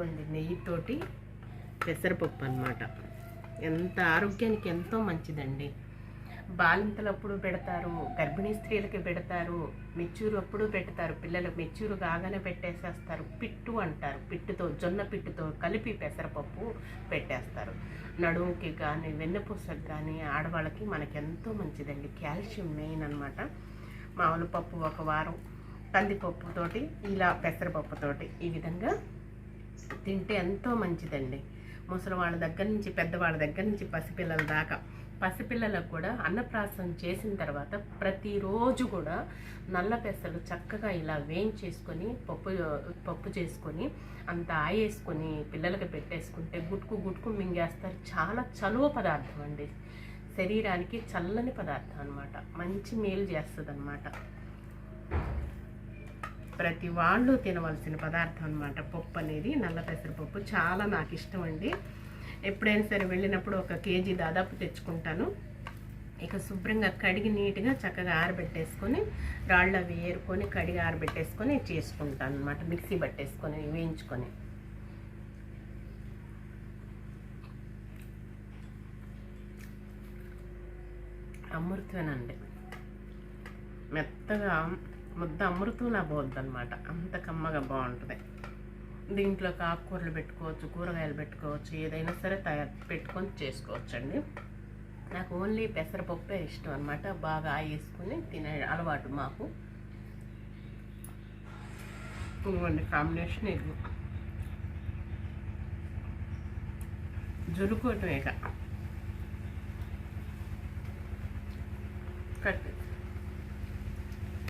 ఉంది నెయ్యితోటి పెసరపప్పు అన్నమాట. ఎంత ఆరోగ్యానికి ఎంతో మంచిదండి. బాలింతలప్పుడు పెడతారు గర్భిణీ స్త్రీలకి పెడతారు మెచ్చూరు అప్పుడు పెడతారు పిల్లలు మెచ్చూరు కాగానే పెట్టేసేస్తారు. పిట్టు అంటారు పిట్టుతో జొన్న పిట్టుతో కలిపి పెసరపప్పు పెట్టేస్తారు. నడుముకి కానీ వెన్నపూసకు కానీ ఆడవాళ్ళకి మనకి ఎంతో మంచిదండి. కాల్షియం మెయిన్ అనమాట మామూలు పప్పు ఒక వారం కందిపప్పుతోటి ఇలా పెసరపప్పుతోటి ఈ విధంగా తింటే ఎంతో మంచిదండి. ముసలి వాళ్ళ దగ్గర నుంచి పెద్దవాళ్ళ దగ్గర నుంచి పసిపిల్లల దాకా. పసిపిల్లలకు కూడా అన్నప్రాసం చేసిన తర్వాత ప్రతిరోజు కూడా నల్ల పెసలు చక్కగా ఇలా వేయించేసుకొని పప్పు పప్పు చేసుకొని అంత ఆయేసుకొని పిల్లలకి పెట్టేసుకుంటే గుట్కు గుట్కు మింగేస్తారు. చాలా చలువ పదార్థం అండి. శరీరానికి చల్లని పదార్థం అనమాట మంచి మేలు చేస్తుంది ప్రతి వాళ్ళు తినవలసిన పదార్థం అనమాట పప్పు అనేది నల్ల పెసరపప్పు చాలా నాకు ఇష్టం అండి ఎప్పుడైనా సరే వెళ్ళినప్పుడు ఒక కేజీ దాదాపు తెచ్చుకుంటాను. ఇక శుభ్రంగా కడిగి నీట్గా చక్కగా ఆరబెట్టేసుకొని రాళ్ళు అవి ఏరుకొని కడిగి ఆరబెట్టేసుకొని చేసుకుంటాను అనమాట మిక్సీ పట్టేసుకొని వేయించుకొని. అమృతమేనండి మెత్తగా ముద్ద అమృతంలా పోద్దనమాట అంత కమ్మగా బాగుంటుంది. దీంట్లో ఆకుకూరలు పెట్టుకోవచ్చు కూరగాయలు పెట్టుకోవచ్చు ఏదైనా సరే తయారు పెట్టుకొని చేసుకోవచ్చండి. నాకు ఓన్లీ పెసరపప్పే ఇష్టం అనమాట బాగా వేసుకుని తినే అలవాటు మాకు. ఇవ్వండి కాంబినేషన్ ఇది. ఇక. కట్.